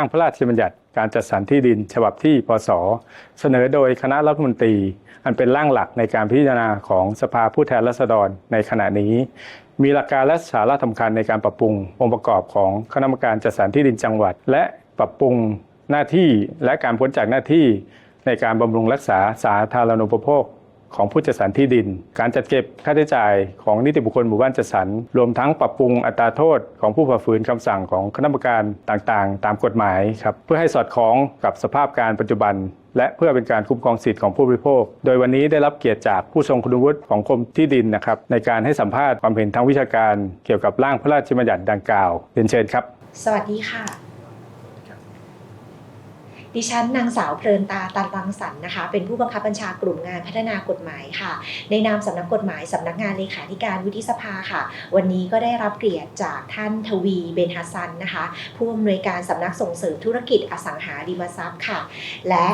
ร่างพระราชบัญญัติการจัดสรรที่ดิน ฉบับที่พศ เสนอโดยคณะรัฐมนตรี อันเป็นร่างหลักในการพิจารณาของสภาผู้แทนราษฎรในขณะนี้ มีหลักการและสาระสำคัญในการปรับปรุงองค์ประกอบของคณะกรรมการจัดสรรที่ดินจังหวัด และปรับปรุงหน้าที่และการพ้นจากหน้าที่ในการบำรุงรักษาสาธารณูปโภค ของผู้จัดสรรที่ดิน การจัดเก็บค่าใช้จ่ายของนิติบุคคลหมู่บ้านจัดสรรรวมทั้งปรับปรุงอัตราโทษของผู้ฝ่าฝืนคำสั่งของคณะกรรมการต่างๆ ตามกฎหมายครับเพื่อให้สอดคล้องกับสภาพการปัจจุบัน และเพื่อเป็นการคุ้มครองสิทธิ์ของผู้บริโภค โดยวันนี้ได้รับเกียรติจากผู้ทรงคุณวุฒิของกรมที่ดินนะครับในการให้สัมภาษณ์ความเห็นทางวิชาการ เกี่ยวกับร่างพระราชบัญญัติดังกล่าวเรียนเชิญครับ สวัสดีค่ะ ดิฉันนางสาวเพลินตาตันรังสรรค์นะคะ เป็นผู้บังคับบัญชากลุ่มงานพัฒนากฎหมายค่ะ ในนามสำนักกฎหมายสำนักงานเลขาธิการวุฒิสภาค่ะ วันนี้ก็ได้รับเกียรติจากท่านทวีเบนฮัสซันนะคะ ผู้อำนวยการสำนักส่งเสริมธุรกิจอสังหาริมทรัพย์ค่ะ และ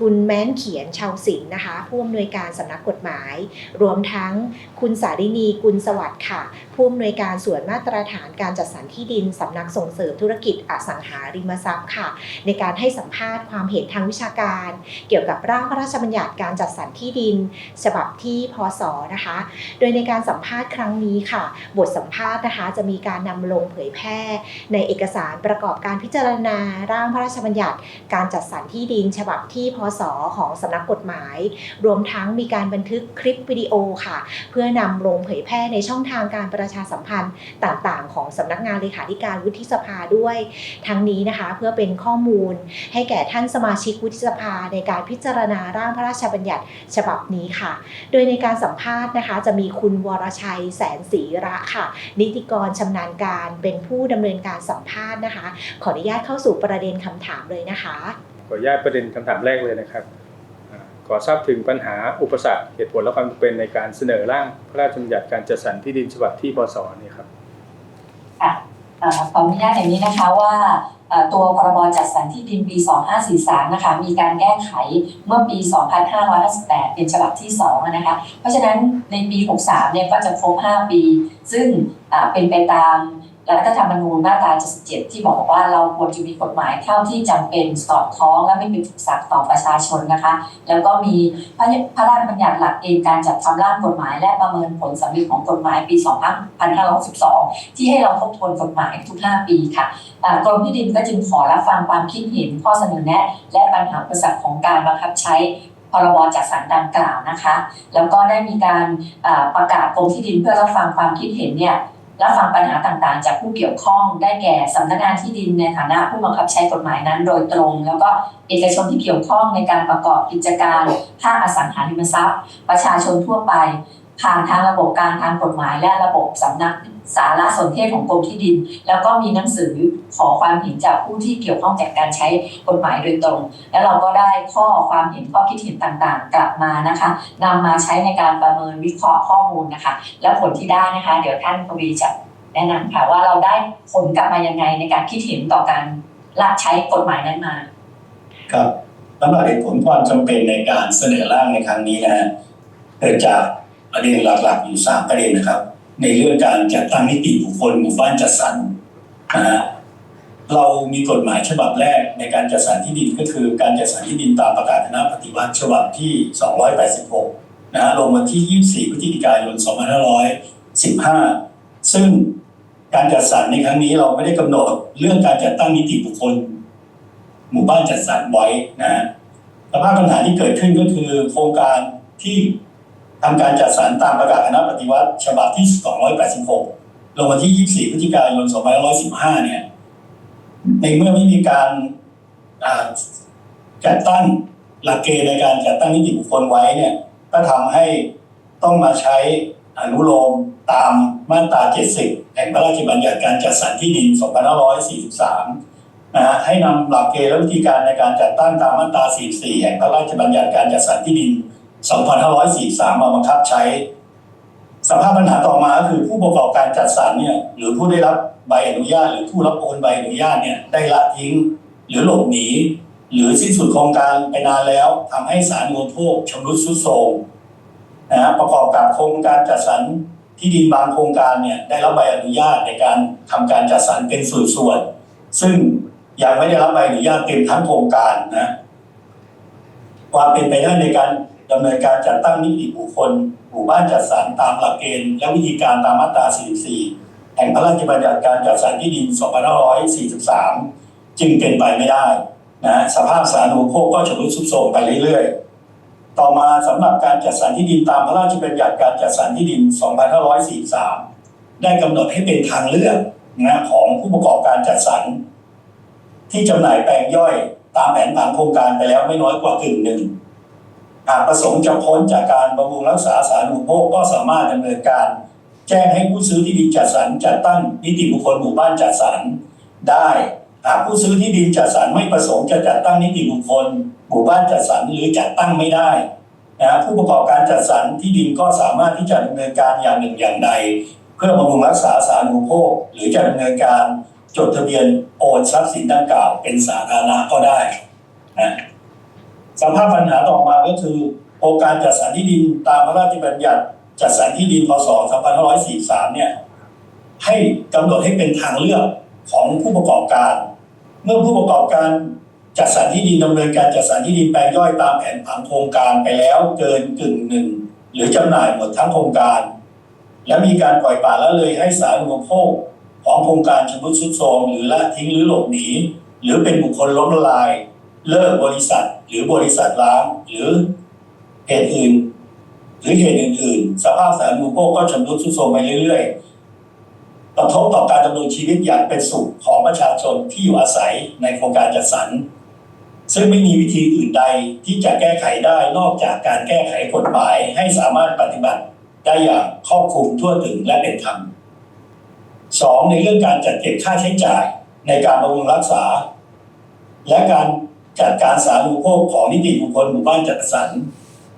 คุณแม้นเขียนชาวศิลป์นะคะ ผู้อำนวยการสำนักกฎหมาย รวมทั้งคุณสารินีกุลสวัสดิ์ค่ะผู้อำนวยการส่วนมาตรฐานการจัดสรรที่ดินสำนักส่งเสริมธุรกิจอสังหาริมทรัพย์ค่ะ ในการให้สัมภาษณ์ความเห็นทางวิชาการ เกี่ยวกับร่างพระราชบัญญัติการจัดสรรที่ดิน ฉบับที่พศนะคะ โดยในการสัมภาษณ์ครั้งนี้ค่ะ บทสัมภาษณ์นะคะจะมีการนำลงเผยแพร่ ในเอกสารประกอบการพิจารณาร่างพระราชบัญญัติ การจัดสรรที่ดิน ฉบับที่พศของสำนักกฎหมาย รวมทั้งมีการบันทึกคลิปวิดีโอค่ะ เพื่อนำลงเผยแพร่ในช่องทางการประประชาสัมพันธ์ต่างๆ ของสำนักงานเลขาธิการวุฒิสภาด้วยทั้งนี้นะคะเพื่อเป็นข้อมูลให้แก่ท่านสมาชิกวุฒิสภาในการพิจารณาร่างพระราชบัญญัติฉบับนี้ค่ะ โดยในการสัมภาษณ์นะคะ จะมีคุณวรชัยแสนศรีระค่ะ นิติกรชำนาญการเป็นผู้ดำเนินการสัมภาษณ์นะคะ ขออนุญาตเข้าสู่ประเด็นคำถามเลยนะคะขออนุญาตประเด็นคำถามแรกเลยนะครับ ขอทราบถึงปัญหาอุปสรรคเหตุผลและความจำเป็นในการเสนอร่างพระราชบัญญัติการจัดสรรที่ดินฉบับที่พศนี่ครับค่ะเอ่อขออนุญาตอย่างนี้นะคะว่าตัวพรบจัดสรรที่ดินปี 2543 นะคะ มีการแก้ไขเมื่อปี 2558 เป็นฉบับที่ 2 นะคะ เพราะฉะนั้นในปี 63 เนี่ยก็จะครบ 5 ปี ซึ่งเป็นไปตาม รัฐธรรมนูญมาตรา 77 ที่บอกว่าเราควรจะมีกฎหมายเท่าที่จำเป็นสอดคล้องและไม่เป็นอุปสรรคต่อประชาชนนะคะ แล้วก็มีพระราชบัญญัติหลักเกณฑ์การจัดทำร่างกฎหมาย และประเมินผลสำเร็จของกฎหมายปี 2562ที่ให้เราทบทวนกฎหมายทุก 5 ปีค่ะกรมที่ดินก็จึงขอรับฟังความคิดเห็นข้อเสนอแนะ และปัญหาอุปสรรคของการบังคับใช้พรบจัดสรรดังกล่าวนะคะ แล้วก็ได้มีการประกาศกรมที่ดินเพื่อรับฟังความคิดเห็นเนี่ย รับฟังปัญหาต่างๆ จากผู้เกี่ยวข้องได้แก่สำนักงานที่ดินในฐานะผู้บังคับใช้กฎหมายนั้นโดยตรง แล้วก็เอกชนที่เกี่ยวข้องในการประกอบกิจการภาคอสังหาริมทรัพย์ ประชาชนทั่วไป ผ่านทางระบบการทางกฎหมายและระบบสำนักสารสนเทศของกรมที่ดิน แล้วก็มีหนังสือขอความเห็นจากผู้ที่เกี่ยวข้องจากการใช้กฎหมายโดยตรง แล้วเราก็ได้ข้อความเห็นข้อคิดเห็นต่างๆ กลับมานะคะนำมาใช้ในการประเมินวิเคราะห์ข้อมูลนะคะ แล้วผลที่ได้นะคะ เดี๋ยวท่านกวีจะแนะนำค่ะว่าเราได้ผลกลับมายังไงในการคิดเห็นต่อการละใช้กฎหมายนั้นมา ครับสำหรับเหตุผลความจำเป็นในการเสนอร่างในครั้งนี้นะฮะเกิดจาก ประเด็นหลักๆอยู่สามประเด็นนะครับ ในเรื่องการจัดตั้งนิติบุคคลหมู่บ้านจัดสรรนะฮะเรามีกฎหมายฉบับแรกในการจัดสรรที่ดินก็คือ การจัดสรรที่ดินตามประกาศคณะปฏิวัติฉบับที่ 286 นะฮะลงวันที่ 24 พฤศจิกายน 2515 ซึ่งการจัดสรรในครั้งนี้เราไม่ได้กำหนดเรื่องการจัดตั้งนิติบุคคล หมู่บ้านจัดสรรไว้นะฮะสภาพปัญหาที่เกิดขึ้นก็คือโครงการที่ ทำการจัดสรรตามประกาศคณะปฏิวัติ ฉบับที่ 286 ลงวันที่ 24 พฤศจิกายน 2515 เนี่ย ในเมื่อไม่มีการจัดตั้งหลักเกณฑ์ในการจัดตั้งนิติบุคคลไว้เนี่ย ก็ทำให้ต้องมาใช้อนุโลมตามมาตรา 70 แห่งพระราชบัญญัติการจัดสรรที่ดิน 2543 นะฮะ ให้นำหลักเกณฑ์และวิธีการในการจัดตั้งตามมาตรา 44 แห่งพระราชบัญญัติการจัดสรรที่ดิน 2543 มาบังคับใช้ สภาพปัญหาต่อมาก็คือผู้ประกอบการจัดสรรเนี่ยหรือผู้ได้รับใบอนุญาต หรือผู้รับโอนใบอนุญาตเนี่ยได้ละทิ้ง หรือหลบหนี หรือสิ้นสุดโครงการไปนานแล้วทำให้สารมูลโภคชำรุดทรุดโทรมนะฮะประกอบกับโครงการจัดสรรที่ดินบางโครงการเนี่ยได้รับใบอนุญาตในการทำการจัดสรรเป็นส่วนๆซึ่งยังไม่ได้รับใบอนุญาตเต็มทั้งโครงการนะความเป็นไปได้ในการ ดำเนินการจัดตั้งนิติบุคคลหมู่บ้านจัดสรรตามหลักเกณฑ์ และวิธีการตามมาตรา 44 แห่งพระราชบัญญัติการจัดสรรที่ดิน 2543 จึงเป็นไปไม่ได้นะสภาพสาธารณูปโภคก็ชำรุดทรุดโทรมไปเรื่อยๆ ต่อมาสำหรับการจัดสรรที่ดินตามพระราชบัญญัติการจัดสรรที่ดิน 2543 ได้กำหนดให้เป็นทางเลือกนะของผู้ประกอบการจัดสรรที่จำหน่ายแปลงย่อยตามแผนผังโครงการไปแล้วไม่น้อยกว่ากึ่งหนึ่ง หากประสงค์จะพ้นจากการบำรุงรักษาสาธารณูปโภคก็สามารถดำเนินการ แจ้งให้ผู้ซื้อที่ดินจัดสรรจัดตั้งนิติบุคคลหมู่บ้านจัดสรรได้หากผู้ซื้อที่ดินจัดสรรไม่ประสงค์จะจัดตั้งนิติบุคคลหมู่บ้านจัดสรรหรือจัดตั้งไม่ได้นะผู้ประกอบการจัดสรรที่ดินก็สามารถที่จะดำเนินการอย่างหนึ่งอย่างใด เพื่อบำรุงรักษาสาธารณูปโภค หรือจะดำเนินการจดทะเบียนโอนทรัพย์สินดังกล่าวเป็นสาธารณะก็ได้นะ สภาพปัญหาต่อมาก็คือโครงการจัดสรรที่ดินตามพระราชบัญญัติจัดสรรที่ดินพศ2543 เนี่ย ให้กำหนดให้เป็นทางเลือกของผู้ประกอบการ เมื่อผู้ประกอบการจัดสรรที่ดินดำเนินการจัดสรรที่ดินแปลงย่อยตามแผนผังโครงการไปแล้วเกินกึ่งหนึ่งหรือจำหน่ายหมดทั้งโครงการ และมีการปล่อยปละละเลยให้สาธารณูปโภคของโครงการชำรุดทรุดโทรมหรือละทิ้งหรือหลบหนีหรือเป็นบุคคลล้มละลาย เลิกบริษัทหรือบริษัทล้างหรือเหตุอื่น หรือเหตุอื่น ๆ สภาพสาธารณูปโภคก็ชำรุดทรุดโทรมไปเรื่อยๆกระทบต่อการดำรงชีวิตอย่างเป็นสุขของประชาชนที่อยู่อาศัยในโครงการจัดสรรซึ่งไม่มีวิธีอื่นใดที่จะแก้ไขได้นอกจากการแก้ไขกฎหมายให้สามารถปฏิบัติได้อย่างครอบคลุมทั่วถึงและเป็นธรรมสองในเรื่องการจัดเก็บค่าใช้จ่ายในการบำรุงรักษา และการ จัดการสาธารณูปโภคของนิติบุคคลหมู่บ้านจัดสรร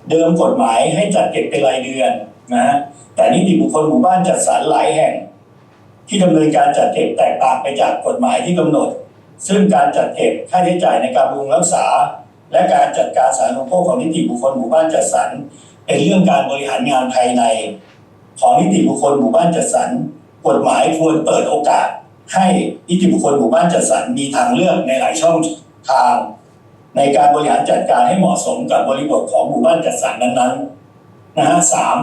เดิมกฎหมายให้จัดเก็บเป็นรายเดือนนะฮะแต่นิติบุคคลหมู่บ้านจัดสรรหลายแห่ง ที่ดำเนินการจัดเก็บแตกต่างไปจากกฎหมายที่กำหนด ซึ่งการจัดเก็บค่าใช้จ่ายในการบำรุงรักษา และการจัดการสาธารณูปโภคของนิติบุคคลหมู่บ้านจัดสรรเป็นเรื่องการบริหารงานภายใน ของนิติบุคคลหมู่บ้านจัดสรรกฎหมายควรเปิดโอกาส ให้นิติบุคคลหมู่บ้านจัดสรรมีทางเลือกในหลายช่องทาง ในการบริหารจัดการให้เหมาะสมกับบริบทของหมู่บ้านจัดสรรนั้นๆนะฮะสาม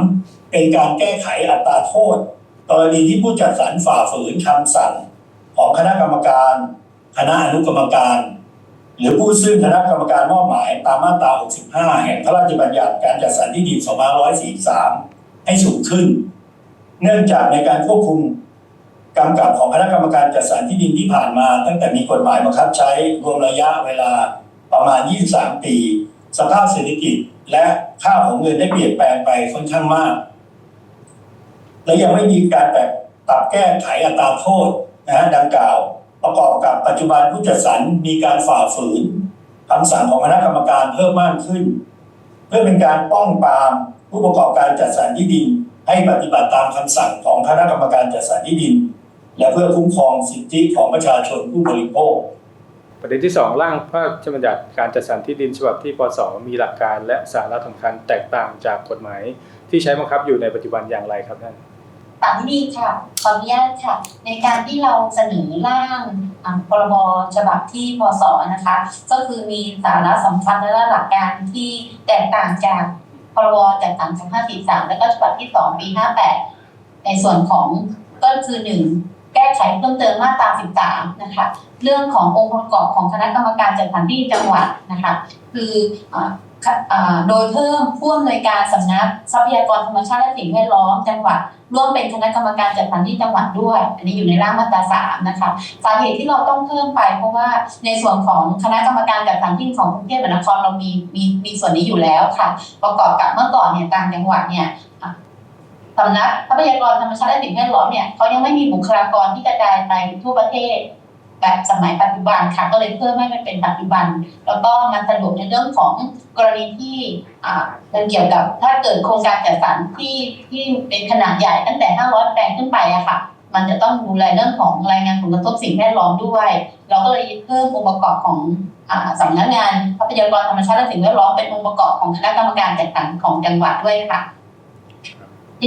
เป็นการแก้ไขอัตราโทษ กรณีที่ผู้จัดสรรฝ่าฝืนคำสั่ง ของคณะกรรมการ คณะอนุกรรมการ หรือผู้ซึ่งคณะกรรมการมอบหมายตามมาตรา 65 แห่งพระราชบัญญัติการจัดสรรที่ดิน2543 ให้สูงขึ้น เนื่องจากในการควบคุมกำกับของคณะกรรมการจัดสรรที่ดินที่ผ่านมา ตั้งแต่มีกฎหมายบังคับใช้รวมระยะเวลา ประมาณ 23 ปี สภาพเศรษฐกิจและค่าของเงินได้เปลี่ยนแปลงไปค่อนข้างมาก และยังไม่มีการแบบปรับแก้ไขอัตราโทษนะฮะดังกล่าว ประกอบกับปัจจุบันผู้จัดสรรมีการฝ่าฝืนคำสั่งของคณะกรรมการเพิ่มมากขึ้น เพื่อเป็นการป้องปรามผู้ประกอบการจัดสรรที่ดิน ให้ปฏิบัติตามคำสั่งของคณะกรรมการจัดสรรที่ดิน และเพื่อคุ้มครองสิทธิของประชาชนผู้บริโภค ประเด็นที่ 2 ร่างพระราชบัญญัติการจัดสรรที่ดินฉบับที่พศมีหลักการและสาระสำคัญแตกต่างจากกฎหมาย ที่ใช้บังคับอยู่ในปัจจุบันอย่างไรครับท่านปานิดีค่ะขออนุญาตค่ะ ในการที่เราเสนอร่างพรบฉบับที่พศนะคะ ก็คือมีสาระสำคัญและหลักการที่แตกต่างจากพรบจัดสรร2543 แล้วก็ฉบับที่ 2 ปี 58 ในส่วนของก็คือหนึ่ง ไขเพิ่มเติมมาตรา 13 นะคะ เรื่องขององค์ประกอบของคณะกรรมการจัดสรรที่จังหวัดนะคะ คืออโดยเพิ่มผู้อำนวยการสำนักทรัพยากรธรรมชาติและสิ่งแวดล้อมจังหวัดร่วมเป็นคณะกรรมการจัดสรรที่จังหวัดด้วย อันนี้อยู่ในร่างมาตราสามนะคะสาเหตุที่เราต้องเพิ่มไป เพราะว่าในส่วนของคณะกรรมการจัดสรรที่ของกรุงเทพมหานครเรามีมีมีส่วนนี้อยู่แล้วค่ะ ประกอบกับเมื่อก่อนเนี่ยต่างจังหวัดเนี่ย สำนักทรัพยากรธรรมชาติและสิ่งแวดล้อมเนี่ยเขายังไม่มีบุคลากรที่กระจายไปทั่วประเทศ แบบสมัยปัจจุบันค่ะก็เลยเพิ่มให้มันเป็นปัจจุบัน แล้วก็มันสะดวกในเรื่องของกรณีที่อ่าเป็นเกี่ยวกับถ้าเกิดโครงการจัดสรรที่ที่เป็นขนาดใหญ่ตั้งแต่ 500 แปลงขึ้นไปอะค่ะ มันจะต้องดูแลเรื่องของรายงานผลกระทบสิ่งแวดล้อมด้วย เราก็เลยเพิ่มองค์ประกอบของอสำนักงานทรัพยากรธรรมชาติและสิ่งแวดล้อมเป็นองค์ประกอบของคณะกรรมการจัดสรรของจังหวัดด้วยค่ะ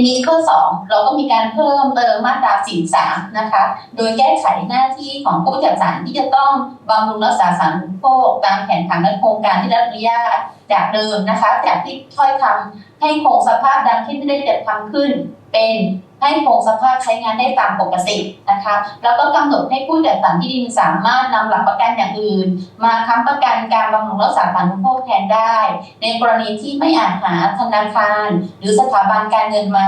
ทีนี้ข้อสองเราก็มีการเพิ่มเติมมาตราสี่สามนะคะ โดยแก้ไขหน้าที่ของผู้จัดสรรที่จะต้องบำรุงรักษาสารอุโภคตามแผนผังและโครงการที่ได้รับอนุญาตจากเดิมนะคะ จากที่ถ้อยคำให้คงสภาพดังที่ได้จัดทำขึ้นเป็น ให้คงสภาพใช้งานได้ตามปกตินะคะ แล้วก็กำหนดให้ผู้จัดสรรที่ดินสามารถนำหลักประกันอย่างอื่น มาค้ำประกันการบำรุงรักษาสารอุปโภคแทนได้ ในกรณีที่ไม่อาจหาธนาคาร หรือสถาบันการเงินมา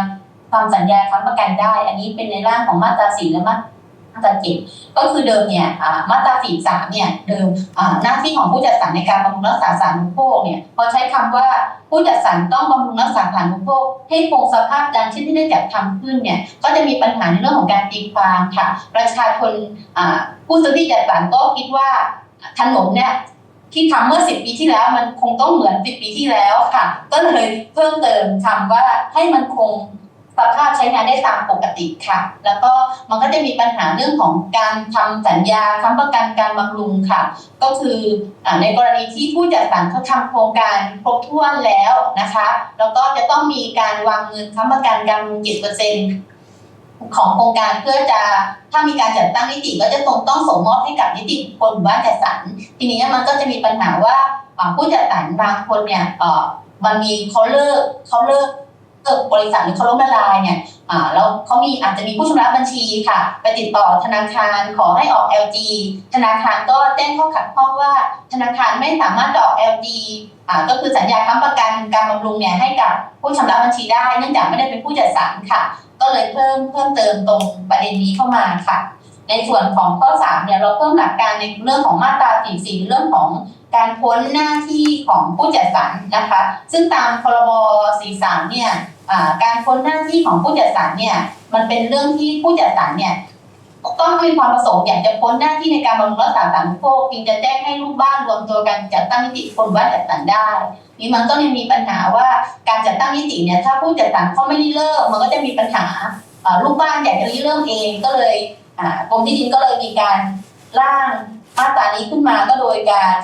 ทำสัญญาค้ำประกันได้ อันนี้เป็นในร่างของมาตราสี่และมาตรา เจ็ดก็คือเดิมเนี่ยมาตราสี่สามเนี่ยเดิมหน้าที่ของผู้จัดสรรในการบำรุงรักษาสารุปโภคเนี่ยพอใช้คำว่าผู้จัดสรรต้องบำรุงรักษาสารุปโภคให้คงสภาพดังเช่นที่ได้จัดทำขึ้นเนี่ยก็จะมีปัญหาในเรื่องของการตีความค่ะ ประชาชนผู้ซื้อที่จัดสรรก็คิดว่าถนนเนี่ยที่ทำเมื่อสิบปีที่แล้วมันคงต้องเหมือนสิบปีที่แล้วค่ะ ก็เลยเพิ่มเติมคำว่าให้มันคง สภาพใช้งานได้ตามปกติค่ะ แล้วก็มันก็จะมีปัญหาเรื่องของการทำสัญญาค้ำประกันการบำรุงค่ะ ก็คืออในกรณีที่ผู้จัดสรรเขาทำโครงการครบถ้วนแล้วนะคะ แล้วก็จะต้องมีการวางเงินค้ำประกันการบำรุงจิตเปอร์เซ็นต์ของโครงการเพื่อจะถ้ามีการจัดตั้งนิติก็จะต้องต้องส่งมอบให้กับนิติบุคคลหรือบ้านจัดสรรทีนี้มันก็จะมีปัญหาว่าผู้จัดสรรบางคนเนี่ยมันมีเขาเลิกเขาเลิก เลิกบริษัทหรือเขาล้มละลายเนี่ยอ่าแล้วเขามีอาจจะมีผู้ชำระบัญชีค่ะ ไปติดต่อธนาคารขอให้ออก LG ธนาคารก็แจ้งข้อขัดข้องว่า ธนาคารไม่สามารถออก LG อ่าก็คือสัญญาค้ำประกันการบำรุงเนี่ยให้กับผู้ชำระบัญชีได้ เนื่องจากไม่ได้เป็นผู้จัดสรรค่ะ ก็เลยเพิ่มเพิ่มเติมตรงประเด็นนี้เข้ามาค่ะ ในส่วนของข้อ3เนี่ยเราเพิ่มหลักการในเรื่องของมาตรา44เรื่องของ การพ้นหน้าที่ของผู้จัดสรรนะคะ ซึ่งตามพรบ43เนี่ยการพ้นหน้าที่ของผู้จัดสรรเนี่ยมันเป็นเรื่องที่ผู้จัดสรรเนี่ยต้องมีความประสงค์อยากจะพ้นหน้าที่ในการบำรุงรักษาสารอุปโภคจึงจะแจ้งให้ลูกบ้านรวมตัวกันจัดตั้งนิติคนบ้านจัดสรรได้นี่มันก็ยังมีปัญหาว่าการจัดตั้งนิติเนี่ยถ้าผู้จัดสรรเขาไม่ได้เลิกมันก็จะมีปัญหาลูกบ้านอยากจะริเริ่มเองก็เลยกรมที่ดินก็เลยมีการร่าง มาตรานี้ขึ้นมาก็โดยการ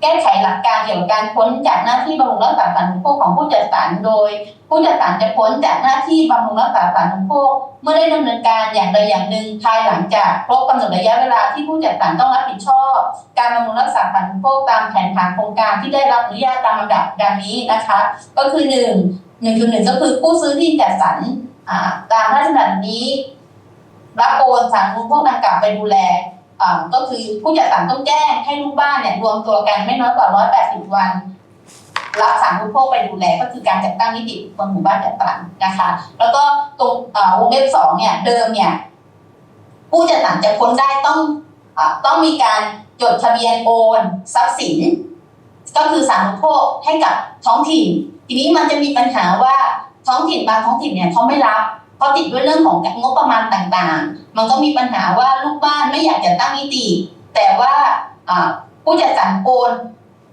แก้ไขหลักการเกี่ยวกับการพ้นจากหน้าที่บำรุงรักษาสารอุปโภคของผู้จัดสรรโดย ผู้จัดสรรจะพ้นจากหน้าที่บำรุงรักษาสารอุปโภคเมื่อได้ดำเนินการอย่างใดอย่างหนึ่งภายหลังจากครบกำหนดระยะเวลาที่ผู้จัดสรรต้องรับผิดชอบ การบำรุงรักษาสารอุปโภคตามแผนผังโครงการที่ได้รับอนุญาตตามลำดับดังนี้นะคะ ก็คือหนึ่งหนึ่งคือหนึ่งก็คือผู้ซื้อที่จัดสรรตามพระราชบัญญัตินี้ รับโอนสารอุปโภคดังกล่าวไปดูแล ก็คือผู้จัดสรรต้องแจ้งให้ลูกบ้านเนี่ยรวมตัวกันไม่น้อยกว่า 180 วัน รับสารอุปโภคไปดูแลก็คือการจัดตั้งนิติบุคคลหมู่บ้านจัดสรรนะคะ แล้วก็ตรงวงเล็บสองเนี่ยเดิมเนี่ยผู้จัดสรรจะพ้นได้ต้องอต้องมีการจดทะเบียนโอนทรัพย์สิน ก็คือสารอุปโภคให้กับท้องถิ่น ทีนี้มันจะมีปัญหาว่าท้องถิ่นบางท้องถิ่นเนี่ยเขาไม่รับ เพราะติดด้วยเรื่องของงบประมาณต่างๆ มันก็มีปัญหาว่าลูกบ้านไม่อยากจะตั้งนิติ แต่ว่าผู้จัดสรรโอน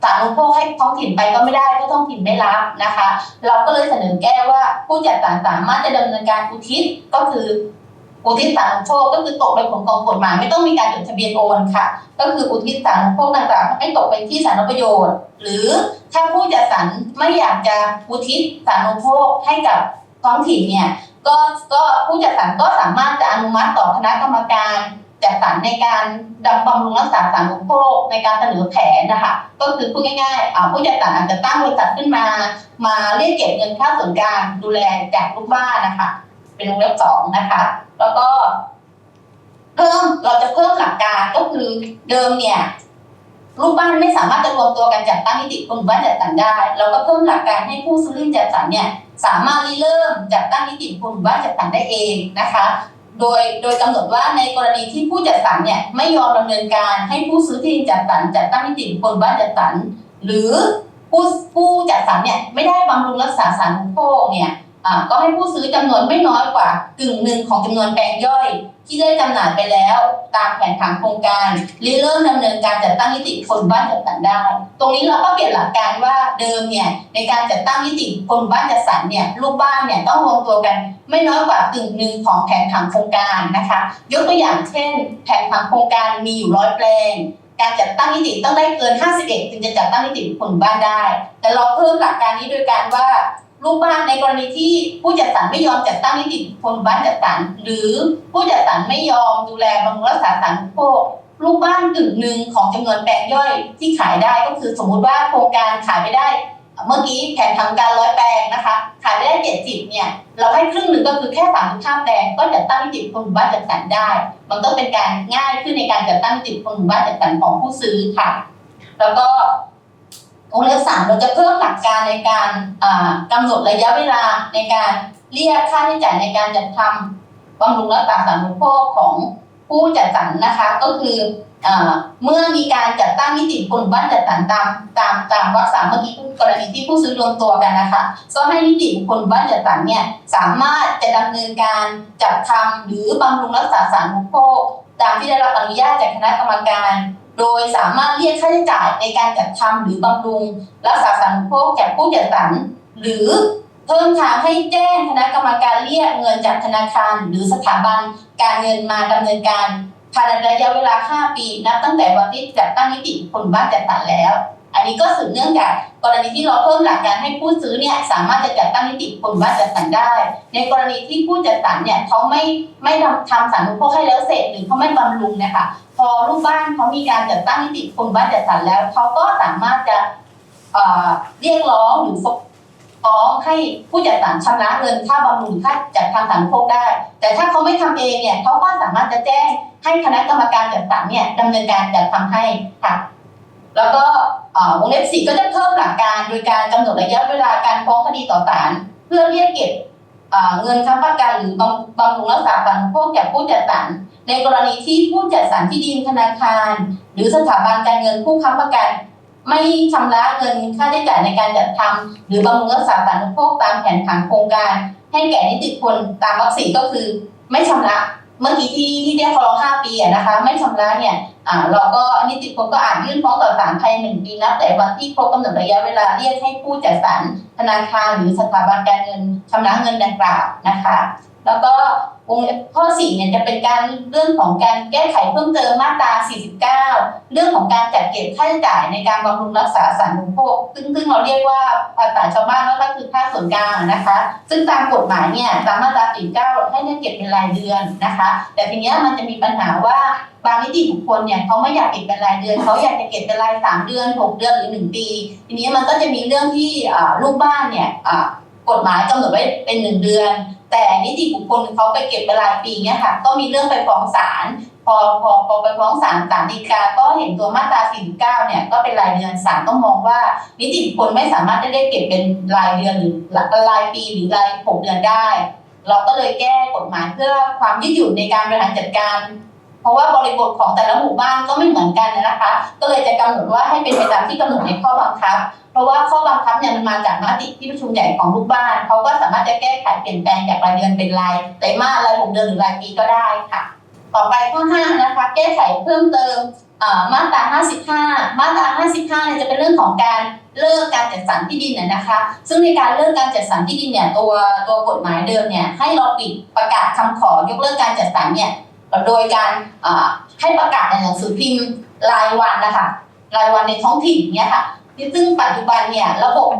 สารอุโภคให้ท้องถิ่นไปก็ไม่ได้เพราะท้องถิ่นไม่รับนะคะ เราก็เลยเสนอแก้ว่าผู้จัดสรรสามารถจะดำเนินการอุทิศก็คืออุทิศสารอุโภคก็คือตกไปผลกองกฎหมายไม่ต้องมีการจดทะเบียนโอนค่ะ ก็คืออุทิศสารอุโภคต่างๆให้ตกไปที่สาธารณประโยชน์ หรือถ้าผู้จัดสรรไม่อยากจะอุทิศสารอุโภคให้กับท้องถิ่นเนี่ย ก็ก็ผู้จัดสรรก็สามารถจะอนุมัติต่อคณะกรรมการจัดสรรในการดำบำรุงรักษาสารอุปโภคในการเสนอแผนนะคะก็คือพูดง่ายๆผู้จัดสรรอาจจะตั้งบริษัทขึ้นมา มาเรียกเก็บเงินค่าส่วนกลางดูแลจากลูกบ้านนะคะ เป็นวงเล็บสองนะคะ แล้วก็เพิ่มเราจะเพิ่มหลักการก็คือเดิมเนี่ยลูกบ้านไม่สามารถจะรวมตัวกันจัดตั้งนิติคนหมู่บ้านจัดสรรได้ เราก็เพิ่มหลักการให้ผู้ซื้อจัดสรรเนี่ย สามารถริเริ่มจัดตั้งนิติบุคคลหมู่บ้านจัดสรรได้เองนะคะ โดยโดยกำหนดว่าในกรณีที่ผู้จัดสรรเนี่ยไม่ยอมดำเนินการให้ผู้ซื้อที่ดินจัดสรรจัดตั้งนิติบุคคลหมู่บ้านจัดสรรหรือผู้ผู้จัดสรรเนี่ยไม่ได้บำรุงรักษาสารอุปโภคเนี่ย ก็ให้ผู้ซื้อจำนวนไม่น้อยกว่ากึ่งหนึ่งของจำนวนแปลงย่อย ที่ได้จำหน่ายไปแล้ว ตามแผนผังโครงการหริเริ่มดำเนินการจัดตั้งนิติคนบ้านจัดสรรได้ ตรงนี้เราก็เปลี่ยนหลักการว่าเดิมเนี่ยในการจัดตั้งนิติคนบ้านจัดสรรเนี่ยลูกบ้านเนี่ยต้องรวมตัวกัน ไม่น้อยกว่ากึ่งหนึ่งของแผนผังโครงการนะคะ ยกตัวอย่างเช่น แผนผังโครงการมีอยู่ร้อยแปลงการจัดตั้งนิติต้องได้เกิน 51จึงจะจัดตั้งนิติบุคคลบ้านได้ แต่เราเพิ่มหลักการนี้โดยการว่า ลูกบ้านในกรณีที่ผู้จัดสรรไม่ยอมจัดตั้งนิติบุคคลบ้านจัดสรรหรือผู้จัดสรรไม่ยอมดูแลบำรุงรักษาสารณูปโภคลูกบ้านกึ่งหนึ่งของจำนวนแปลงย่อยที่ขายได้ก็คือสมมุติว่าโครงการขายไปได้ เมื่อกี้แผนทาการร้อยแปลงนะคะ ขายไปได้เจ็ดสิบเนี่ย เราให้ครึ่งหนึ่งก็คือแค่สามสิบห้าแปลงก็จัดตั้งนิติบุคคลหมู่บ้านจัดสรรได้ มันก็เป็นการง่ายขึ้นในการจัดตั้งนิติบุคคลหมู่บ้านจัดสรรของผู้ซื้อค่ะ แล้วก็ วงเล็บสามเราจะเพิ่มหลักการในการอ่ากำหนดระยะเวลาในการเรียกค่าใช้จ่ายในการจัดทำบำรุงรักษาสาธารณูปโภคของผู้จัดสรรนะคะ ก็คืออเมื่อมีการจัดตั้งนิติบุคคลบ้านจัดสรรตามตามตามวรรคสามเมื่อกี้กรณีที่ผู้ซื้อรวมตัวกันนะคะก็ให้นิติบุคคลบ้านจัดสรรเนี่ยสามารถจะดำเนินการจัดทำหรือบำรุงรักษาสาธารณูปโภค ตามที่ได้รับอนุญาตจากคณะกรรมการ โดยสามารถเรียกค่าใช้จ่ายในการจัดทำหรือบำรุง รักษาสังโภคจากผู้จัดสรรหรือเพิ่มทางให้แจ้งคณะกรรมการเรียกเงินจากธนาคาร หรือสถาบันการเงินมาดำเนินการภายในระยะเวลา 5 ปี นับตั้งแต่วันที่จัดตั้งนิติบุคคลบ้านจัดสรรแล้ว อันนี้ก็สืบเนื่องจากกรณีที่เราเพิ่มหลักการให้ผู้ซื้อเนี่ยสามารถจะจัดตั้งนิติบุคคลบ้านจัดสรรได้ ในกรณีที่ผู้จัดสรรเนี่ยเขาไม่ไม่ทำทำสาธารณูปโภคให้แล้วเสร็จหรือเขาไม่บำรุงเนี่ยค่ะพอลูกบ้านเขามีการจัดตั้งนิติบุคคลบ้านจัดสรรแล้วเขาก็สามารถจะเอ่อเรียกร้องหรือฟ้องให้ผู้จัดสรรชำระเงินค่าบำรุงค่าจัดทำสาธารณูปโภคได้ แต่ถ้าเขาไม่ทำเองเนี่ยเขาก็สามารถจะแจ้งให้คณะกรรมการจัดสรรเนี่ยดำเนินการจัดทำให้ค่ะ แล้วก็ วงเล็บสี่ก็จะเพิ่มหลักการโดยการกำหนดระยะเวลาการฟ้องคดีต่อศาลเพื่อเรียกเก็บเงินค้ำประกันหรือบำบำรุงรักษาสาธารณูปโภคจากผู้จัดสรรในกรณีที่ผู้จัดสรรที่ดินธนาคาร หรือสถาบันการเงินผู้ค้ำประกัน ไม่ชำระเงินค่าใช้จ่ายในการจัดทำหรือบำรุงรักษาสาธารณูปโภคตามแผนผังโครงการ ให้แก่นิติบุคคลตามวรรคสี่ก็คือ ไม่ชำระเมื่อกี้ที่ที่ได้ฟ้องห้าปีนะคะ ไม่ชำระเนี่ย เราก็นิติบุคคลก็อาจยื่นฟ้องต่อศาลภายในหนึ่งปีนับแต่วันที่ครบกำหนดระยะเวลาเรียกให้ผู้จัดสรรธนาคารหรือสถาบันการเงินชำระเงินดังกล่าวนะคะ แล้วก็ วงเล็บข้อ4เนี่ยจะเป็นการเรื่องของการแก้ไขเพิ่มเติมมาตรา 49 เรื่องของการจัดเก็บค่าใช้จ่ายในการบำรุงรักษาสาธารณูปโภคซึ่งซึ่งเราเรียกว่าภาษาชาวบ้านว่าก็คือค่าส่วนกลางนะคะ ซึ่งตามกฎหมายเนี่ยตามมาตรา 49 ให้เรียกเก็บเป็นรายเดือนนะคะ แต่ทีเนี้ยมันจะมีปัญหาว่าบางนิติบุคคลเนี่ยเขาไม่อยากเก็บเป็นรายเดือนเขาอยากจะเก็บเป็นรายสามเดือนหกเดือนหรือหนึ่งปี ทีนี้มันก็จะมีเรื่องที่ลูกบ้านเนี่ยกฎหมายกำหนดไว้เป็นหนึ่งเดือน แต่นิติบุคคลเขาไปเก็บเป็นรายปีเนี่ยค่ะ ก็มีเรื่องไปฟ้องศาลพอพอพอไปฟ้องศาลศาลฎีกาก็เห็นตัวมาตรา49เนี่ยก็เป็นรายเดือนศาลต้องมองว่า นิติบุคคลไม่สามารถจะได้เก็บเป็นรายเดือนหรือรายปีหรือรายหกเดือนได้ เราก็เลยแก้กฎหมายเพื่อความยืดหยุ่นในการบริหารจัดการ เพราะว่าบริบทของแต่ละหมู่บ้านก็ไม่เหมือนกันนะคะ ก็เลยจะกำหนดว่าให้เป็นไปตามที่กำหนดในข้อบังคับ เพราะว่าข้อบังคับเนี่ยมันมาจากมติที่ประชุมใหญ่ของลูกบ้านเขาก็สามารถจะแก้ไขเปลี่ยนแปลงจากรายเดือนเป็นรายไตรมาสรายหกเดือนหรือรายปีก็ได้ค่ะ ต่อไปข้อ5นะคะ แก้ไขเพิ่มเติมมาตรา 55 มาตรา 55 เนี่ยจะเป็นเรื่องของการเลิกการจัดสรรที่ดินน่ะนะคะ ซึ่งในการเลิกการจัดสรรที่ดินเนี่ยตัวตัวกฎหมายเดิมเนี่ยให้เราปิดประกาศคำขอยกเลิกการจัดสรรเนี่ย โดยการให้ประกาศในหนังสือพิมพ์รายวันนะคะรายวันในท้องถิ่นเนี่ยค่ะที่ซึ่งปัจจุบันเนี่ยระบบ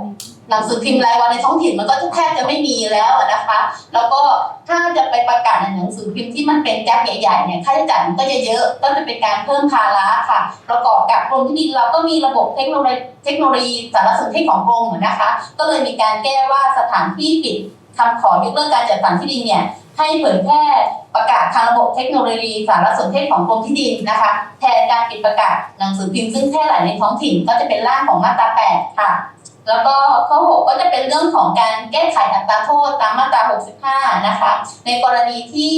หนังสือพิมพ์รายวันในท้องถิ่นมันก็แทบจะไม่มีแล้วนะคะ แล้วก็ถ้าจะไปประกาศในหนังสือพิมพ์ที่มันเป็นแจ็คใหญ่ๆเนี่ยค่าใช้จ่ายมันก็จะเยอะก็จะเป็นการเพิ่มภาระค่ะ ประกอบกับกรมที่ดินเราก็มีระบบเทคโนโลยีเทคโนโลยีสารสนเทศของกรมนะคะ ก็เลยมีการแก้ว่าสถานที่ปิดคำขอยกเลิกการจัดสรรที่ดินเนี่ยให้เผยแพร่ ประกาศทางระบบเทคโนโลยีสารสนเทศของกรมที่ดินนะคะ แทนการปิดประกาศหนังสือพิมพ์ซึ่งแพร่หลายในท้องถิ่นก็จะเป็นร่างของมาตรา 8 ค่ะ แล้วก็ข้อ 6 ก็จะเป็นเรื่องของการแก้ไขอัตราโทษตามมาตรา 65 นะคะ ในกรณีที่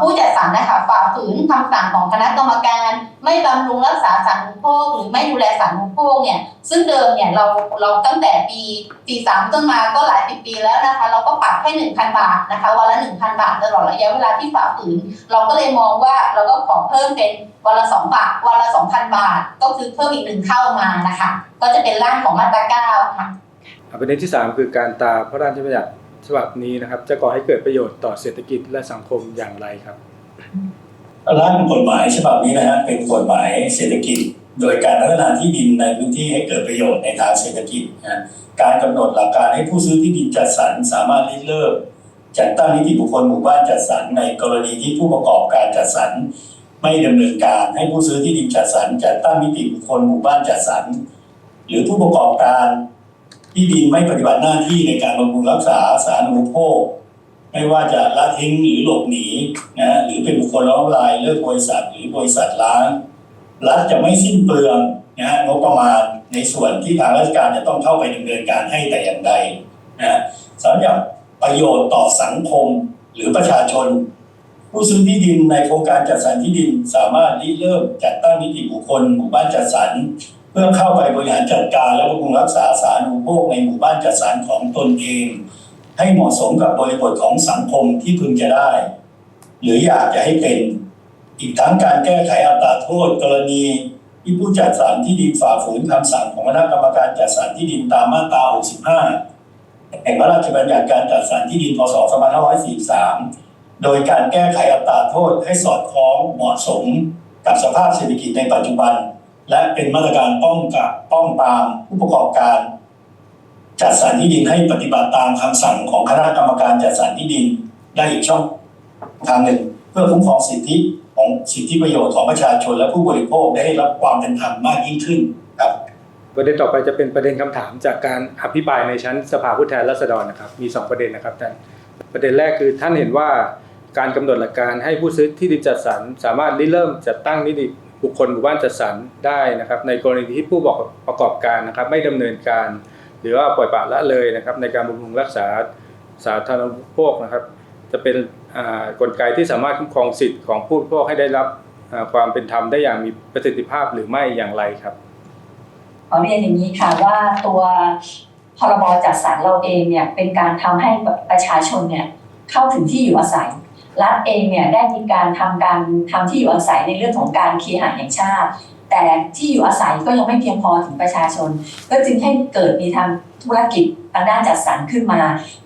ผู้จัดสรรนะคะฝ่าฝืนคำสั่งของคณะกรรมการ ไม่บำรุงรักษาสารณูปโภคหรือไม่ดูแลสารณูปโภคเนี่ยซึ่งเดิมเนี่ยเราเราตั้งแต่ปีปี3ต้นมาก็หลายสิบปีแล้วนะคะ เราก็ปรับให้1,000บาทนะคะวันละ1,000บาทตลอดระยะเวลาที่ฝ่าฝืน เราก็เลยมองว่าเราก็ขอเพิ่มเป็นวันละ2บาทวันละ2,000บาท ก็คือเพิ่มอีกหนึ่งเท่ามานะคะ ก็จะเป็นร่างของมาตรา9ค่ะประเด็นที่ 3 คือการตาพระราชบัญญัติฉบับนี้นะครับ จะก่อให้เกิดประโยชน์ต่อเศรษฐกิจและสังคมอย่างไรครับ ร่างกฎหมายฉบับนี้นะฮะเป็นกฎหมายเศรษฐกิจ โดยการพัฒนาที่ดินในพื้นที่ให้เกิดประโยชน์ในทางเศรษฐกิจนะการกำหนดหลักการให้ผู้ซื้อที่ดินจัดสรรสามารถริเริ่มจัดตั้งนิติบุคคลหมู่บ้านจัดสรรในกรณีที่ผู้ประกอบการจัดสรรไม่ดำเนินการให้ผู้ซื้อที่ดินจัดสรรจัดตั้งนิติบุคคลหมู่บ้านจัดสรรหรือผู้ประกอบการที่ดินไม่ปฏิบัติหน้าที่ในการบำรุงรักษาสาธารณูปโภค ไม่ว่าจะละทิ้งหรือหลบหนีนะหรือเป็นบุคคลล้อมลายเลิกบริษัทหรือบริษัทล้างรัฐจะไม่สิ้นเปลืองนะฮะงบประมาณในส่วนที่ทางราชการจะต้องเข้าไปดำเนินการให้แต่อย่างใดนะฮะสำหรับประโยชน์ต่อสังคมหรือประชาชน ผู้ซื้อที่ดินในโครงการจัดสรรที่ดินสามารถริเริ่มจัดตั้งนิติบุคคลหมู่บ้านจัดสรรเพื่อเข้าไปบริหารจัดการและบำรุงรักษาสาธารณูปโภคในหมู่บ้านจัดสรรของตนเอง ให้เหมาะสมกับบริบทของสังคมที่พึงจะได้ หรืออยากจะให้เป็น อีกทั้งการแก้ไขอัตราโทษกรณี ที่ผู้จัดสรรที่ดินฝ่าฝืนคำสั่งของคณะกรรมการจัดสรรที่ดินตามมาตรา 65 แห่งพระราชบัญญัติการจัดสรรที่ดินพศ 2543 โดยการแก้ไขอัตราโทษให้สอดคล้องเหมาะสมกับสภาพเศรษฐกิจในปัจจุบัน และเป็นมาตรการป้องกับป้องปรามผู้ประกอบการ จัดสรรที่ดินให้ปฏิบัติตามคำสั่งของคณะกรรมการจัดสรรที่ดินได้อีกช่องทางหนึ่ง เพื่อคุ้มครองสิทธิของสิทธิประโยชน์ของประชาชนและผู้บริโภคได้รับความเป็นธรรมมากยิ่งขึ้นครับประเด็นต่อไปจะเป็นประเด็นคำถามจากการอภิปรายในชั้นสภาผู้แทนราษฎรนะครับ มี 2 ประเด็นนะครับท่านประเด็นแรกคือท่านเห็นว่าการกำหนดหลักการให้ผู้ซื้อที่ดินจัดสรรสามารถริเริ่มจัดตั้งนิติบุคคลหมู่บ้านจัดสรรได้นะครับ ในกรณีที่ผู้ประกอบการนะครับ ไม่ดำเนินการ รือว่าปล่อยปละละเลยนะครับ ในการบำรุงรักษาสาธารณูปโภคนะครับ จะเป็นกลไกที่สามารถคุ้มครองสิทธิ์ของผู้บริโภคให้ได้รับความเป็นธรรมได้อย่างมีประสิทธิภาพหรือไม่อย่างไรครับขอเรียนอย่างนี้ค่ะว่าตัวพรบจัดสรรเราเองเนี่ยเป็นการทำให้ประชาชนเนี่ยเข้าถึงที่อยู่อาศัยรัฐเองเนี่ยได้มีการทำการทำที่อยู่อาศัยในเรื่องของการเคหะแห่งชาติ แต่ที่อยู่อาศัยก็ยังไม่เพียงพอถึงประชาชน ก็จึงให้เกิดมีทำธุรกิจทางด้านจัดสรรขึ้นมา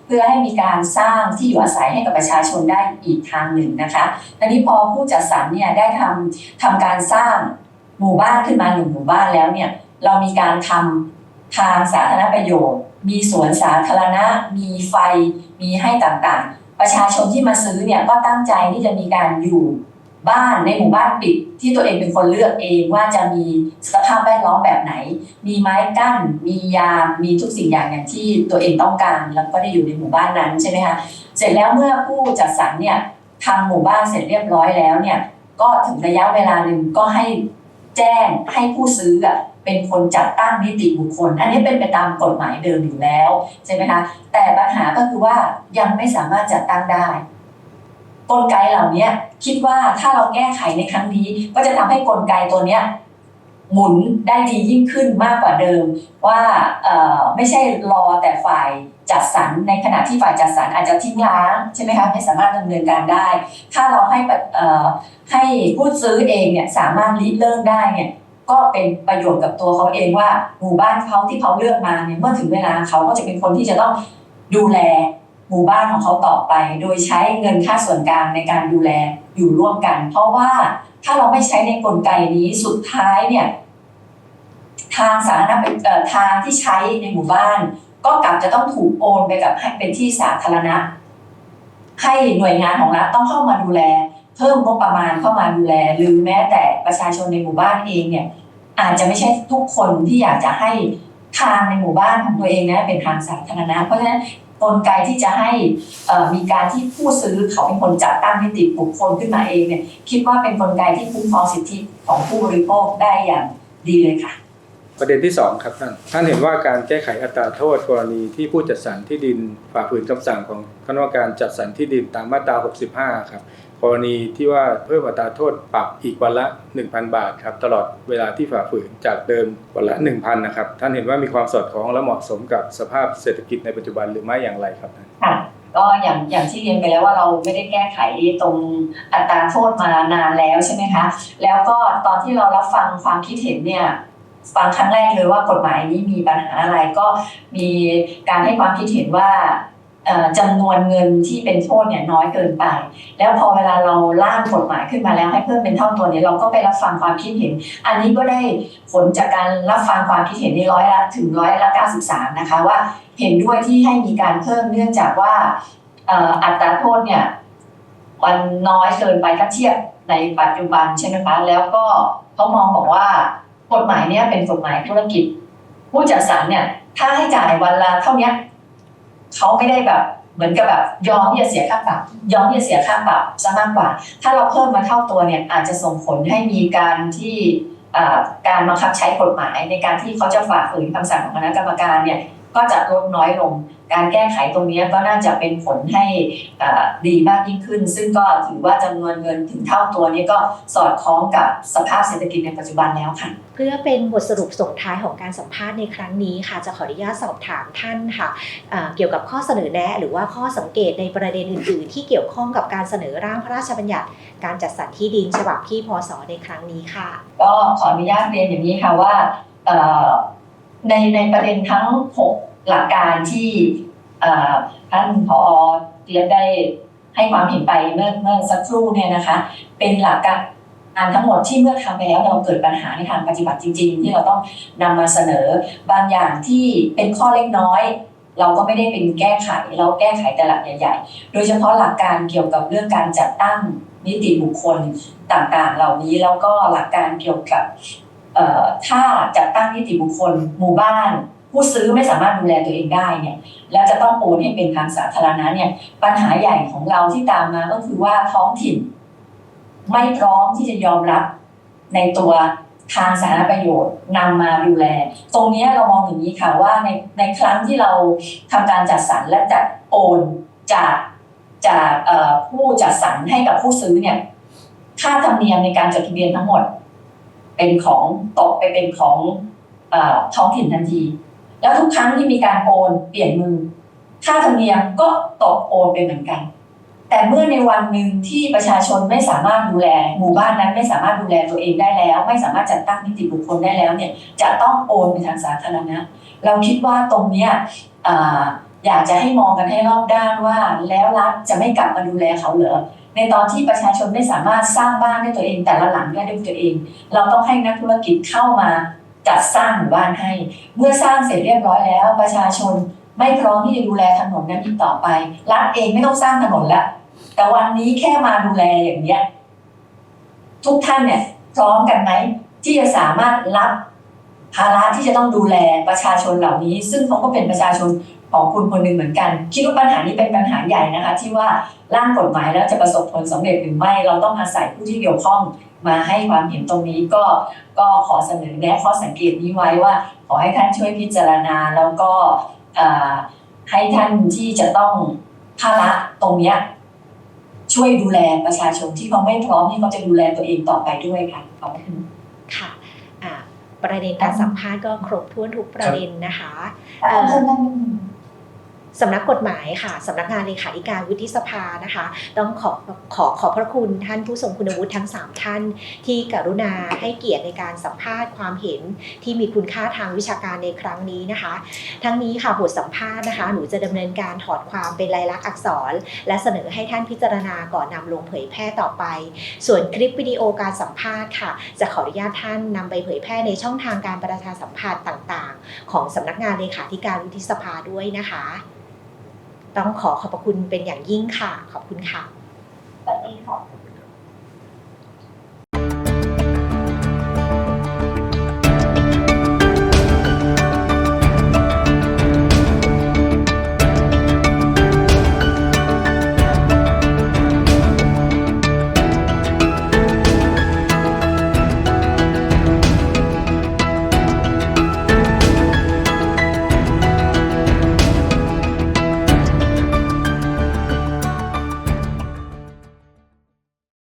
เพื่อให้มีการสร้างที่อยู่อาศัยให้กับประชาชนได้อีกทางหนึ่งนะคะทีนี้พอผู้จัดสรรเนี่ยได้ทำทำการสร้างหมู่บ้านขึ้นมาหนึ่งหมู่บ้านแล้วเนี่ยเรามีการทำทางสาธารณประโยชน์ มีสวนสาธารณะ มีไฟ มีให้ต่างๆ ประชาชนที่มาซื้อเนี่ยก็ตั้งใจที่จะมีการอยู่ บ้านในหมู่บ้านปิดที่ตัวเองเป็นคนเลือกเองว่าจะมีสภาพแวดล้อมแบบไหน มีไม้กั้น มียามมีทุกสิ่งอย่างอย่างที่ตัวเองต้องการ แล้วก็ได้อยู่ในหมู่บ้านนั้นใช่ไหมคะเสร็จแล้วเมื่อผู้จัดสรรเนี่ยทำหมู่บ้านเสร็จเรียบร้อยแล้วเนี่ยก็ถึงระยะเวลาหนึ่งก็ให้แจ้งให้ผู้ซื้อเป็นคนจัดตั้งนิติบุคคล อันนี้เป็นไปตามกฎหมายเดิมอยู่แล้วใช่ไหมคะแต่ปัญหาก็คือว่ายังไม่สามารถจัดตั้งได้ กลไกเหล่านี้คิดว่าถ้าเราแก้ไขในครั้งนี้ ก็จะทำให้กลไกตัวเนี้ยหมุนได้ดียิ่งขึ้นมากกว่าเดิม ว่าไม่ใช่รอแต่ฝ่ายจัดสรรในขณะที่ฝ่ายจัดสรรอาจจะทิ้งร้างใช่ไหมคะไม่สามารถดำเนินการได้ ถ้าเราให้ให้ผู้ซื้อเองเนี่ยสามารถริเริ่มได้เนี่ยก็เป็นประโยชน์กับตัวเขาเองว่าหมู่บ้านเขาที่เขาเลือกมาเนี่ยเมื่อถึงเวลาเขาก็จะเป็นคนที่จะต้องดูแล หมู่บ้านของเขาต่อไป โดยใช้เงินค่าส่วนกลางในการดูแลอยู่ร่วมกัน เพราะว่าถ้าเราไม่ใช้ในกลไกนี้สุดท้ายเนี่ย ทางสาธารณะทางที่ใช้ในหมู่บ้าน ก็กลับจะต้องถูกโอนไปกับให้เป็นที่สาธารณะ ให้หน่วยงานของรัฐต้องเข้ามาดูแล เพิ่มงบประมาณเข้ามาดูแล หรือแม้แต่ประชาชนในหมู่บ้านเองเนี่ย อาจจะไม่ใช่ทุกคนที่อยากจะให้ทางในหมู่บ้านของตัวเองนะเป็นทางสาธารณะ เพราะฉะนั้น กลไกที่จะให้มีการที่ผู้ซื้อเขาเป็นคนจัดตั้งนิติบุคคลขึ้นมาเองเนี่ยคิดว่าเป็นกลไกที่คุ้มครองสิทธิของผู้บริโภคได้อย่างดีเลยค่ะ ประเด็นที่ 2 ครับท่านท่านเห็นว่าการแก้ไขอัตราโทษกรณีที่ผู้จัดสรรที่ดินฝ่าฝืนคำสั่งของคณะกรรมการจัดสรรที่ดินตามมาตรา 65 ครับ กรณีที่ว่าเพิ่มอัตราโทษปรับอีกวันละ 1,000 บาทครับตลอดเวลาที่ฝ่าฝืนจากเดิมวันละ 1,000นะครับท่านเห็นว่ามีความสอดคล้องและเหมาะสมกับสภาพเศรษฐกิจในปัจจุบันหรือไม่อย่างไรครับค่ะก็อย่างอย่างที่เรียนไปแล้วว่าเราไม่ได้แก้ไขตรงอัตราโทษมานานแล้วใช่ไหมคะแล้วก็ตอนที่เรารับฟังความคิดเห็นเนี่ยฟังครั้งแรกเลยว่ากฎหมายนี้มีปัญหาอะไรก็มีการให้ความคิดเห็นว่า จำนวนเงินที่เป็นโทษเนี่ยน้อยเกินไป แล้วพอเวลาเราร่างกฎหมายขึ้นมาแล้วให้เพิ่มเป็นเท่าตัวเนี่ยเราก็ไปรับฟังความคิดเห็น อันนี้ก็ได้ผลจากการรับฟังความคิดเห็นในร้อยละถึงร้อยละ93นะคะว่าเห็นด้วยที่ให้มีการเพิ่มเนื่องจากว่าอัตราโทษเนี่ยมันน้อยเกินไปถ้าเทียบในปัจจุบันใช่ไหมคะแล้วก็เขามองบอกว่ากฎหมายเนี่ยเป็นกฎหมายธุรกิจ ผู้จัดสรรเนี่ยถ้าให้จ่ายวันละเท่านี้ เขาไม่ได้แบบเหมือนกับแบบยอมที่จะเสียค่าปรับยอมที่จะเสียค่าปรับซะมากกว่า ถ้าเราเพิ่มมาเท่าตัวเนี่ยอาจจะส่งผลให้มีการที่การบังคับใช้กฎหมายในการที่เขาจะฝ่าฝืนคำสั่งของคณะกรรมการเนี่ย ก็จะลดน้อยลง การแก้ไขตรงนี้ก็น่าจะเป็นผลให้อ่าดีมากยิ่งขึ้น ซึ่งก็ถือว่าจำนวนเงินถึงเท่าตัวนี้ก็สอดคล้องกับสภาพเศรษฐกิจในปัจจุบันแล้วค่ะ เพื่อเป็นบทสรุปส่งท้ายของการสัมภาษณ์ในครั้งนี้ค่ะ จะขออนุญาตสอบถามท่านค่ะอ่าเกี่ยวกับข้อเสนอแนะ หรือว่าข้อสังเกตในประเด็นอื่น ๆ ที่เกี่ยวข้องกับการเสนอร่างพระราชบัญญัติ การจัดสรรที่ดินฉบับที่พศในครั้งนี้ค่ะ ก็ขออนุญาตเรียนอย่างนี้ค่ะว่าเอ่อ ในในประเด็นทั้ง 6 หลักการที่ท่านผอเตรียบได้ให้ความเห็นไปเมื่อเมื่อสักครู่เนี่ยนะคะ เป็นหลักการอันทั้งหมดที่เมื่อทำไปแล้วเราเกิดปัญหาในทางปฏิบัติจริง ๆ ที่เราต้องนำมาเสนอบางอย่างที่เป็นข้อเล็กน้อย เราก็ไม่ได้เป็นแก้ไขเราแก้ไขแต่หลักใหญ่ๆ โดยเฉพาะหลักการเกี่ยวกับเรื่องการจัดตั้งนิติบุคคลต่างๆ เหล่านี้แล้วก็หลักการเกี่ยวกับ ถ้าจัดตั้งนิติบุคคลหมู่บ้าน ผู้ซื้อไม่สามารถดูแลตัวเองได้เนี่ยแล้วจะต้องโอนให้เป็นทางสาธารณะเนี่ยปัญหาใหญ่ของเราที่ตามมาก็คือว่าท้องถิ่น ไม่พร้อมที่จะยอมรับในตัวทางสาธารณประโยชน์นำมาดูแล ตรงนี้เรามองอย่างนี้ค่ะว่าในในครั้งที่เราทำการจัดสรรและจัดโอนจากจากผู้จัดสรรให้กับผู้ซื้อเนี่ยค่าธรรมเนียมในการจดทะเบียนทั้งหมด เป็นของตกไปเป็นของอท้องถิ่นทันที แล้วทุกครั้งที่มีการโอนเปลี่ยนมือ ค่าธรรมเนียมก็ตกโอนไปเหมือนกัน แต่เมื่อในวันหนึ่งที่ประชาชนไม่สามารถดูแลหมู่บ้านนั้นไม่สามารถดูแลตัวเองได้แล้ว ไม่สามารถจัดตั้งนิติบุคคลได้แล้วเนี่ยจะต้องโอนไปทางสาธารณะ เราคิดว่าตรงเนี้ยออยากจะให้มองกันให้รอบด้านว่า แล้วรัฐจะไม่กลับมาดูแลเขาเหรอ ในตอนที่ประชาชนไม่สามารถสร้างบ้านด้วยตัวเอง แต่ละหลังได้ด้วยตัวเอง เราต้องให้นักธุรกิจเข้ามาจัดสร้างหมู่บ้านให้ เมื่อสร้างเสร็จเรียบร้อยแล้ว ประชาชนไม่พร้อมที่จะดูแลถนนนั้นอีกต่อไปรัฐเองไม่ต้องสร้างถนนล้วแต่วันนี้แค่มาดูแลอย่างเนี้ยทุกท่านเนี่ยพร้อมกันไหมที่จะสามารถรับภาระที่จะต้องดูแลประชาชนเหล่านี้ ซึ่งเขาก็เป็นประชาชน ของคุณคนหนึ่งเหมือนกัน คิดว่าปัญหานี้เป็นปัญหาใหญ่นะคะ ที่ว่าร่างกฎหมายแล้วจะประสบผลสำเร็จหรือไม่เราต้องอาศัยผู้ที่เกี่ยวข้องมาให้ความเห็นตรงนี้ก็ก็ขอเสนอแนะข้อสังเกตนี้ไว้ว่า ขอให้ท่านช่วยพิจารณาแล้วก็อ่าให้ท่านที่จะต้องภาระตรงเนี้ยช่วยดูแลประชาชนที่เขาไม่พร้อมที่เขาจะดูแลตัวเองต่อไปด้วยค่ะขอบคุณค่ะอ่าประเด็นการสัมภาษณ์ก็ครบถ้วนทุกประเด็นนะคะเอ่อ สำนักกฎหมายค่ะสำนักงานเลขาธิการวุฒิสภานะคะ ต้องขอขอขอบพระคุณท่านผู้ทรงคุณวุฒิทั้ง 3 ท่าน ที่กรุณาให้เกียรติในการสัมภาษณ์ความเห็นที่มีคุณค่าทางวิชาการในครั้งนี้นะคะ ทั้งนี้ค่ะบทสัมภาษณ์นะคะหนูจะดำเนินการถอดความเป็นลายลักษณ์อักษร และเสนอให้ท่านพิจารณาก่อนนำลงเผยแพร่ต่อไป ส่วนคลิปวิดีโอการสัมภาษณ์ค่ะ จะขออนุญาตท่านนำไปเผยแพร่ในช่องทางการประชาสัมพันธ์ต่างๆ ของสำนักงานเลขาธิการวุฒิสภาด้วยนะคะ ต้องขอขอบพระคุณเป็นอย่างยิ่งค่ะ ขอบคุณค่ะสวัสดีค่ะ